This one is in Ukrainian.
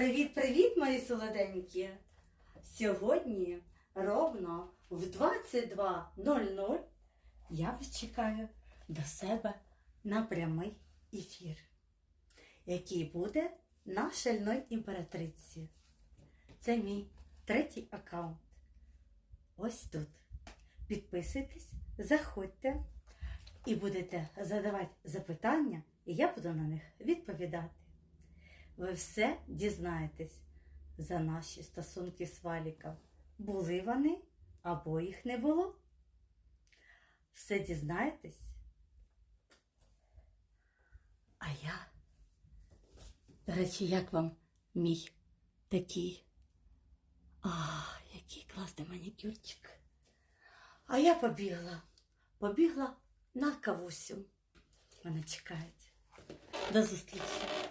Привіт-привіт, мої солоденькі! Сьогодні ровно в 22.00 я вас чекаю до себе на прямий ефір, який буде на шальної імператриці. Це мій третій аккаунт. Ось тут. Підписуйтесь, заходьте і будете задавати запитання, і я буду на них відповідати. Ви все дізнаєтесь за наші стосунки з Валіком. Були вони або їх не було. Все дізнаєтесь. А я, до речі, як вам мій такий? А, який класний манікюрчик. А я побігла, побігла на кавусю. Мене чекають. До зустрічі.